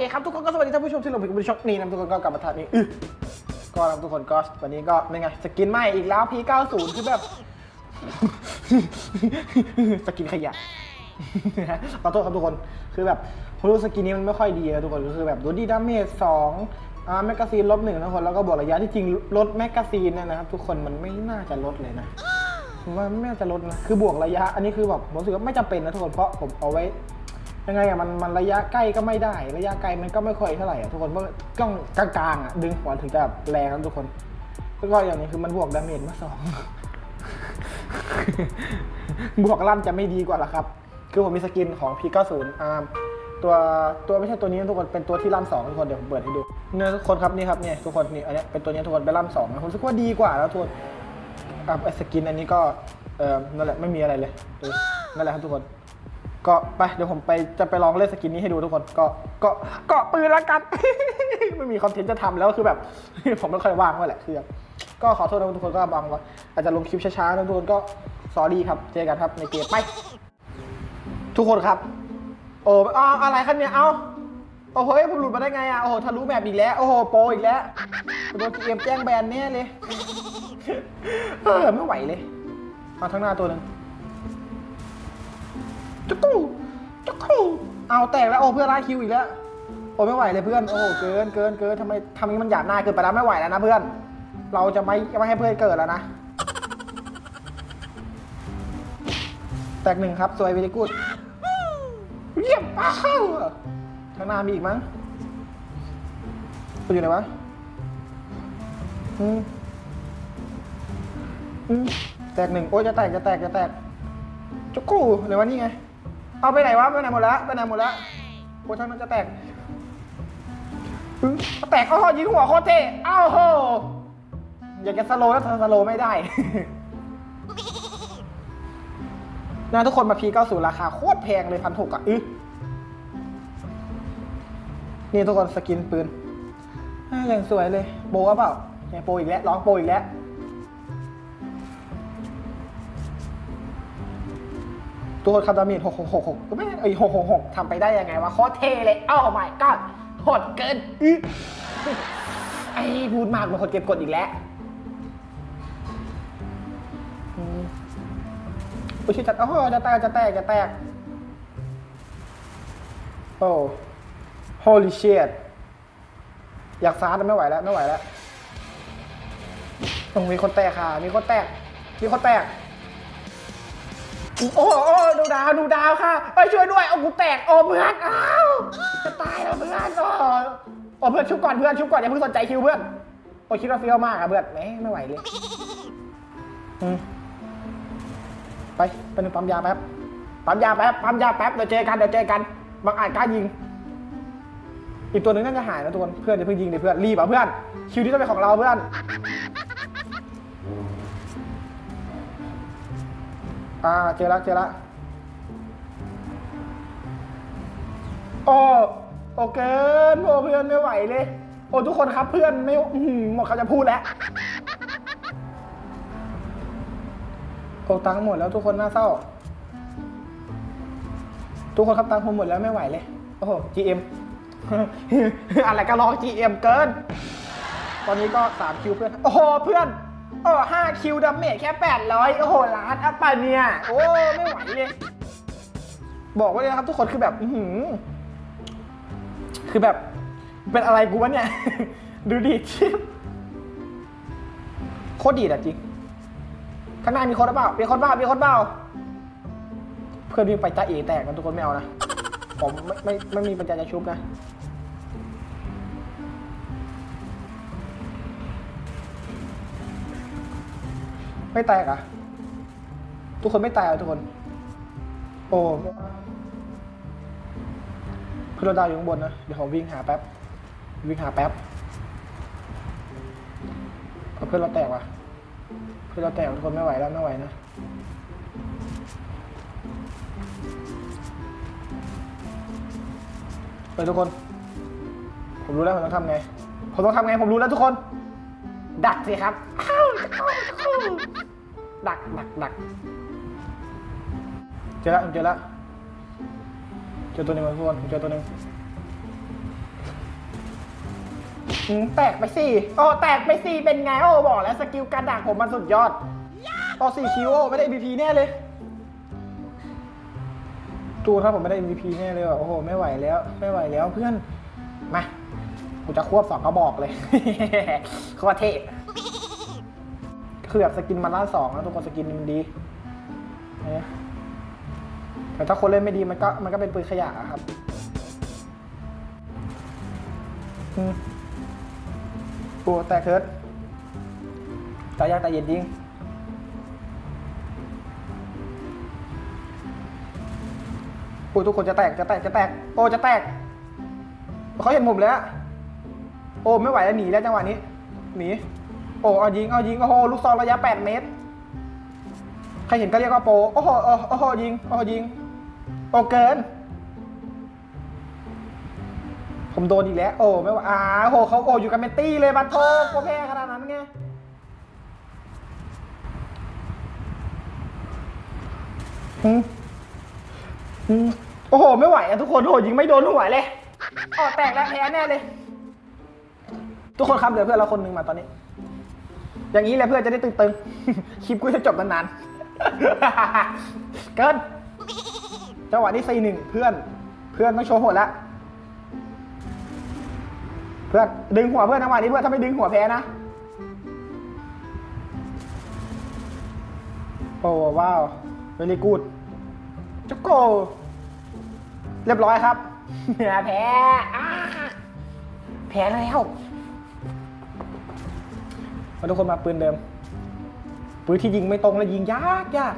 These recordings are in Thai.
เคครับ ทุกคนก็สวัสดีท่านผู้ชมที่ลงไปกับช่องนี้นะทุกคนก็กลับมาทานนี้ก็นะทุกคนก็วันนี้ก็เป็นไงสกินใหม่อีกแล้ว P90 คือแบบ สกินขยะขอโทษครับทุกคนคือแบบผมรู้สกินนี้มันไม่ค่อยดีนะทุกคนคือแบบดนดีดาเมจสองอ่าแมกกาซีนลบหนึ่งนะทุกคนแล้วก็บอกระยะที่จริงลดแมกกาซีนเนี่ยนะครับ ทุกคนมันไม่น่าจะลดเลยนะผมว่าไม่น่าจะลดนะคือบวกระยะ อันนี้คือแบบผมรู้สึกว่าไม่จำเป็นนะทุกคนเพราะผมเอาไว้ ยังไงอะมันมันระยะใกล้ก็ไม่ได้ ระยะไกลมันก็ไม่ค่อยเท่าไหร่อะทุกคนเพราะกล้องกลางๆอะดึงหัวถึงจะแรงนะทุกคนแล้วก็อย่างนี้คือมันบวกดาเมจมาสองบวกลั่นจะไม่ดีกว่าหรอครับ คือผมมีสกินของ P90 อาร์มตัวตัวไม่ใช่ตัวนี้นะทุกคนเป็นตัวที่ลั่นสองทุกคนเดี๋ยวผมเปิดให้ดูเนี่ยทุกคนครับนี่ครับเนี่ยทุกคนนี่อันนี้เป็นตัวนี้ทุกคนไปลั่นสองนะผมรู้สึกว่าดีกว่าแล้วทุกคนอะไอสกินอันนี้ก็เออนั่นแหละไม่มีอะไรเลยนั่นแหละครับทุกคน ก็ไปเดี๋ยวผมไปจะไปลองเล่นสกินนี้ให้ดูทุกคน ก็ก็เกาะปืนแล้วกัน ไม่มีคอนเทนต์จะทำแล้วคือแบบ ผมไม่ค่อยว่างว่าแหละคือแบบก็ขอโทษนะทุกคนก็บางว่าอาจจะลงคลิปช้าๆนะทุกคนก็สอรี่ครับเจอกันครับในเกมไป ทุกคนครับ โอ้อ้าอะไรครับเนี่ยเอ้าโอ้โหผมหลุดมาได้ไงอะโอ้โหทะลุแบบอีกแล้วโอ้โหโปรอีกแล้วโดนเกมแจ้งแบนแน่เลยเออไม่ไหวเลยมาทั้งหน้าตัวหนึ่ง จุกกูจุกกูเอาแตกแล้วโอ้เพื่อนไล่คิวอีกแล้วโอ้ไม่ไหวเลยเพื่อนโอ้เกินเกินเกินทำไมทำอย่างนี้มันหยาบหน้าเกินไปแล้วไม่ไหวแล้วนะเพื่อน เราจะไม่ไม่ให้เพื่อนเกิดแล้วนะ แตกหนึ่งครับสวยเวลีกูดเยี่ยมป้าข้าข้างหน้ามีอีกมั้งตัวอยู่ไหนวะอืมอืมแตกหนึ่งโอ้ยจะแตกจะแตกจะแตกจุกกูเลยวะนี่ไง เอาไปไหนวะไปไหนหมดแล้วไปไหนหมดแล้วโอ้ยทั้งนั้นจะแตกอืมแตกอ้าวยิงหัวโคตรเท่อ้าวโหอยากจะสโลว์แล้วสโลว์ไม่ได้ นะทุกคนมาพี90ราคาโคตรแพงเลยพันหกอะอื้อนี่ทุกคนสกินปืนอย่างสวยเลย โบว่าเปล่าเนี่ยโปอีกแล้วร้องโปอีกแล้ว ตัวคาดามีนหกหกหกหกก็ไม่ไอหกหกหกทำไปได้ยังไงวะโคตรเทเลยอ้าวไม่ก็โหดเกินอื้อไอพูดมากมันคนเก็บกดอีกแล้วอุ้ยชิดจัดโอ้โหจะแตกจะแตกจะแตกโอ้ holy shit อยากซาร์ดไม่ไหวแล้วไม่ไหวแล้วต้องมีคนแตกค่ะ มีคนแตก มีคนแตก โอ้โอ้ดูดาวดูดาวค่ะเอ้ยช่วยด้วยเอากูแตกโอ้เพื่อนอ้าวจะตายแล้วเพื่อนโอ้โอ้เพื่อนชุบก่อนเพื่อนชุบก่อนอย่าเพิ่งสนใจคิวเพื่อนโอ้คิดว่าเฟี้ยวมากอะเพื่อนแหมไม่ไหวเลยอืมไปไปนึงปั๊มยาแป๊บปั๊มยาแป๊บปั๊มยาแป๊บเดี๋ยวเจอกันเดี๋ยวเจอกันบางอาจกล้ายิง อีกตัวหนึ่งน่าจะหายนะทุกคนเพื่อนอย่าเพิ่งยิงเดี๋ยวเพื่อนรีบอะเพื่อนคิวนี้ต้องเป็นของเราเพื่อน อ่าเจอล้วเจอแล้วโอ้โอเกินโอ้เพื่อนไม่ไหวเลย โอ้ทุกคนครับเพื่อนไม่อื้อหือหมดเขาจะพูดแล้วโอ้ตังค์หมดแล้วทุกคนน่าเศร้า ทุกคนครับตังค์ผมหมดแล้วไม่ไหวเลย โอ้โห GM อะไรก็รอ GM เกิน ตอนนี้ก็3คิวเพื่อน โอ้โหเพื่อน โอ้ห้าคิวดาเมจแค่แปดร้อยโอ้โหล้านอัปปะเนี่ย โอ้ ไม่ไหวเลย บอกไว้เลยนะครับทุกคนคือแบบ อือหือคือแบบ เป็นอะไรกูวะเนี่ย ดูดิชิปโคตรดีอะจริง ข้างหน้ามีคนหรือเปล่ามีคนเปล่ามีคนเปล่า เพื่อนวิ่งไปจ้าเอแตกกันทุกคนไม่เอานะ ผมไม่ไม่ไม่มีปัญญาจะชุบนะ ไม่แตกอะ ทุกคนไม่ตายอะทุกคน โอ้เพื่อเราดาวอยู่ข้างบนนะ เดี๋ยวผมวิ่งหาแป๊บ วิ่งหาแป๊บเอาเพื่อนเราแตกว่ะ เพื่อนเราแตกทุกคนไม่ไหวแล้วไม่ไหวนะไปทุกคน ผมรู้แล้วผมต้องทำไง ผมต้องทำไง ผมรู้แล้วทุกคน ดักสิครับ ดักดักดักเจอแล้วผมเจอแล้วเจอตัวหนึ่งทุกคนผมเจอตัวหนึ่งอืมแตกไปสิโอ้แตกไปสิเป็นไงโอ้บอกแล้วสกิลการด่าผมมันสุดยอดต่อสี่คิวโอ้ไม่ได้ MVP แน่เลยตูนครับผมไม่ได้ MVP แน่เลยว่ะโอ้โห ไม่ไหวแล้ว ไม่ไหวแล้วเพื่อน มา กูจะควบสองกระบอกเลย โคตรเท่ คือแบบสกินมันล้านสองนะทุกคนสกินมันดีแต่ถ้าคนเล่นไม่ดีมันก็มันก็เป็นปืนขยะอะครับอืมโอ้แตกเถิดตายยากตายเย็นจริงโอ้ทุกคนจะแตกจะแตกจะแตก โอ้จะแตกเขาเห็นผมแล้ว โอ้ไม่ไหวแล้วหนีแล้วจังหวะนี้หนี โอ้เอายิงเอายิงโอ้โหลูกซองระยะ 8 เมตร ใครเห็นก็เรียกว่าโปรโอ้โหโอ้โหโอ้โหยิงโอ้โหยิงโอ้เกิน ผมโดนอีกแล้ว โอ้ไม่ว่าอ่าโหเขาโอ้อยู่กันเป็นตี้เลยบัตโทโกแพ้ขนาดนั้นไงอืมอืมโอ้โห ไม่ไหวอะทุกคนโอ้โหยิงไม่โดนหัวเลยอ๋อแตกแล้วแพ้แน่เลย ทุกคนครับเหลือเพื่อนเราคนหนึ่งมาตอนนี้ อย่างนี้แหละเพื่อนจะได้ตึงๆ คลิปกูจะจบนานๆ เกิน จังหวะนี้ซีหนึ่งเพื่อน เพื่อนต้องโชว์หดแล้วเพื่อนดึงหัวเพื่อนจังหวะนี้เพื่อนถ้าไม่ดึงหัวแพ้นะ โอ้ว้าวเวลีกูดจุกโก เรียบร้อยครับแพ้แพ้แล้ว มาทุกคนมาปืนเดิม ปืนที่ยิงไม่ตรงและยิงยากยาก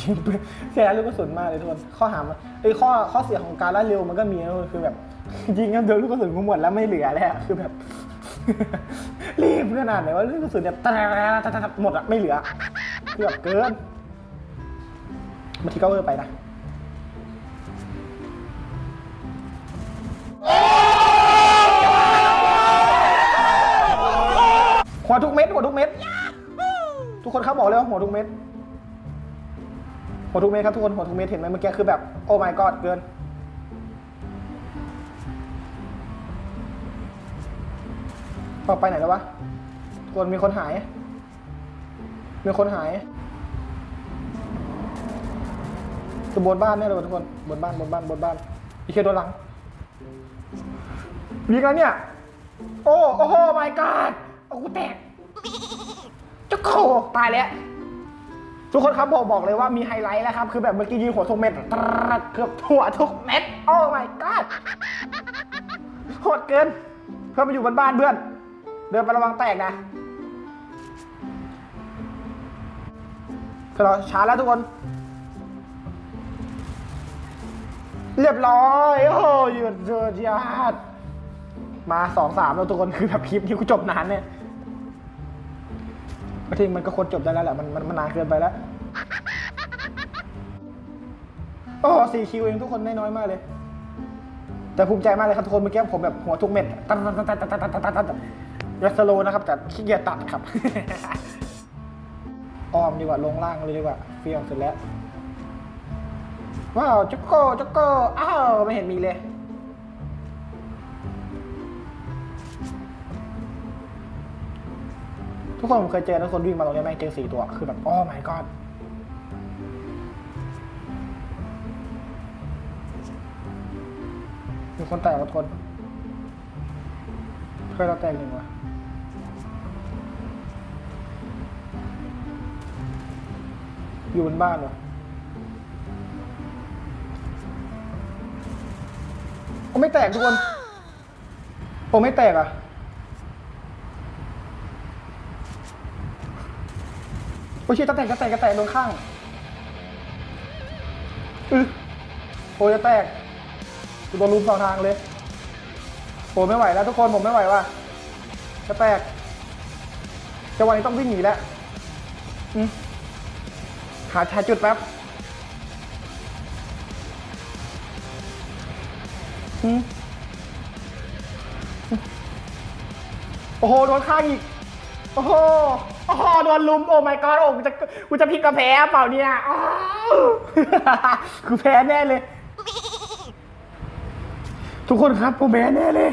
ยิงปืนเสียลูกกระสุนมากเลยทุกคนข้อหามันไอ้ข้อข้อเสียของการล่าเร็วมันก็มีนะคือแบบ ยิงกันโดนลูกกระสุนกูหมดแล้วไม่เหลือแล้วคือแบบรีบขนาดไหนว่าลูกกระสุนเนี่ยตะตะตะตะหมดอะไม่เหลือคือบบเกินบางทีก็เวอร์ไปนะ หัวทุกเม็ดหัวทุกเม็ดทุกคนครับบอกเลยว่าหัวทุกเม็ดหัวทุกเม็ดครับทุกคนหัวทุกเม็ดเห็นไหมเมื่อกี้คือแบบโอ้ my god เกินออกไปไหนแล้ววะทุกคนมีคนหาย มีคนหายคือบนบ้านเนี่ยเลยทุกคนบนบ้านบนบ้านบนบ้านอีเคโดนหลังมีกันเนี่ย โอ้โอ้โห my god โอ้กูแตกจุกโกตายแล้ว ทุกคนครับบอกบอกเลยว่ามีไฮไลท์แล้วครับ คือแบบเมื่อกี้ยิงหัวทุกเม็ดตรัดเกือบหัวทุกเม็ด โอ้ my god โหดเกิน เพื่อนมาอยู่บนบ้านเพื่อน เดินไประวังแตกนะคือเราช้าแล้วทุกคน เรียบร้อย โอ้โหหยุดเจอยาดมาสองสามแล้วทุกคนคือแบบคลิปนี้กูจบนานเนี่ย ก็ทิ้งมันก็ควรจบได้แล้วแหละมันมันมันนานเกินไปแล้วโอ้สี่คิวเองทุกคนได้น้อยมากเลย แต่ภูมิใจมากเลยครับทุกคนเมื่อกี้ผมแบบหัวทุกเม็ดตัดตัดตัดตัดตัดตัดตัดตัดยัสโลนะครับแต่ขี้เกียจตัดครับออมดีกว่าลงล่างเลยดีกว่าเฟี้ยวเสร็จแล้วว้าวจุกโก้จุกโก้อ้าวไม่เห็นมีเลย ทุกคนผมเคยเจอนะคนวิ่งมาตรงนี้แม่งเจอสี่ตัว คือแบบ โอ้ my god มีคนแตกกับคนเคยเราแตกหนึ่งวะอยู่บนบ้านเหรอโอ้ไม่แตกทุกคนโอ้ไม่แตกอะ โอ้ยชิตะแตกกระแตกกระแตกโดนข้างอือโอ้ยจะแตกกูโดนลุมสองทางเลยโอ้ไม่ไหวแล้วทุกคนผมไม่ไหวว่ะจะแตกจังหวะนี้ต้องวิ่งหนีแล้วอืมหาหาจุดแป๊บอืมโอ้โหโดนข้างอีก โอ้โห โอ้โหโดนลุม โอ้ my god โอ้กูจะกูจะพลิกกระแพ้เปล่าเนี่ยอ้าวกูแพ้แน่เลย ทุกคนครับผมแพ้แน่เลย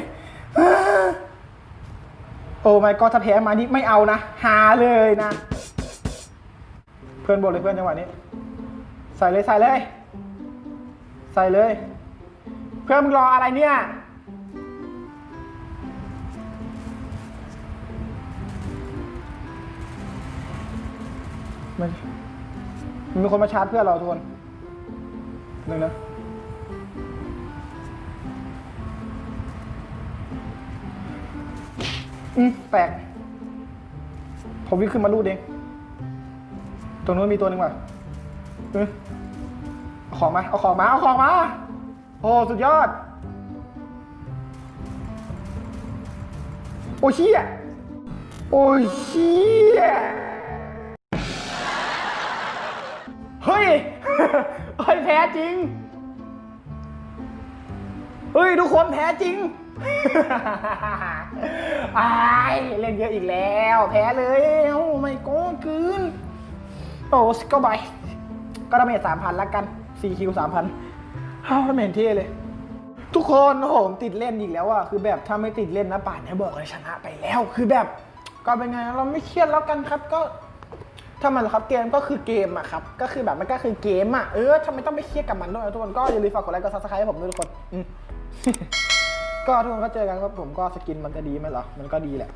อ่าโอ้ไม่ก็ถ้าแพ้มานี่ไม่เอานะ หาเลยนะ เพื่อนบอกเลยเพื่อนจังหวะนี้ ใส่เลยใส่เลย ใส่เลย เพื่อนมึงรออะไรเนี่ย มันมันมีคนมาชาร์จเพื่อนเราทุกคนหนึ่งนะอืมแปลกผมวิ่งขึ้นมาลูดเอง ตรงนู้นมีตัวหนึ่งว่ะเออเอาของมา เอาของมา เอาของมา โอ้สุดยอด โอ้เชี่ยโอ้เชี่ย เฮ้ย เฮ้ยแพ้จริง เฮ้ย ทุกคนแพ้จริงไอเล่นเยอะอีกแล้ว แพ้เลยโอ้ไม่โกงคืนโอ้สก็บายก็ดาเมจสามพันละกันสี่คิวสามพันฮ้าวไม่เห็นเท่เลย ทุกคนโอ้โหผมติดเล่นอีกแล้วอะคือแบบถ้าไม่ติดเล่นนะป่านนี้บอกเลยชนะไปแล้ว คือแบบ ก็เป็นไงเราไม่เครียดแล้วกันครับก็ ถ้ามันครับเกมก็คือเกมอะครับ ก็คือแบบมันก็คือเกมอะเออทำไมต้องไปเครียดกับมันด้วยทุกคนก็อย่าลืมฝากกดไลค์กดซับสไครต์ให้ผมด้วยทุกคนก็ทุกคนก็เจอกันครับผมก็สกินมันจะดีไหมเหรอมันก็ดีแหละ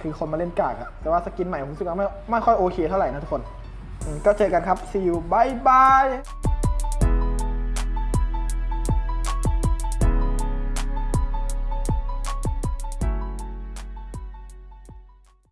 คือคนมาเล่นกากอะแต่ว่าสกินใหม่ผมรู้สึกว่าไม่ไม่ค่อยโอเคเท่าไหร่นะทุกคนก็เจอกันครับ see you bye bye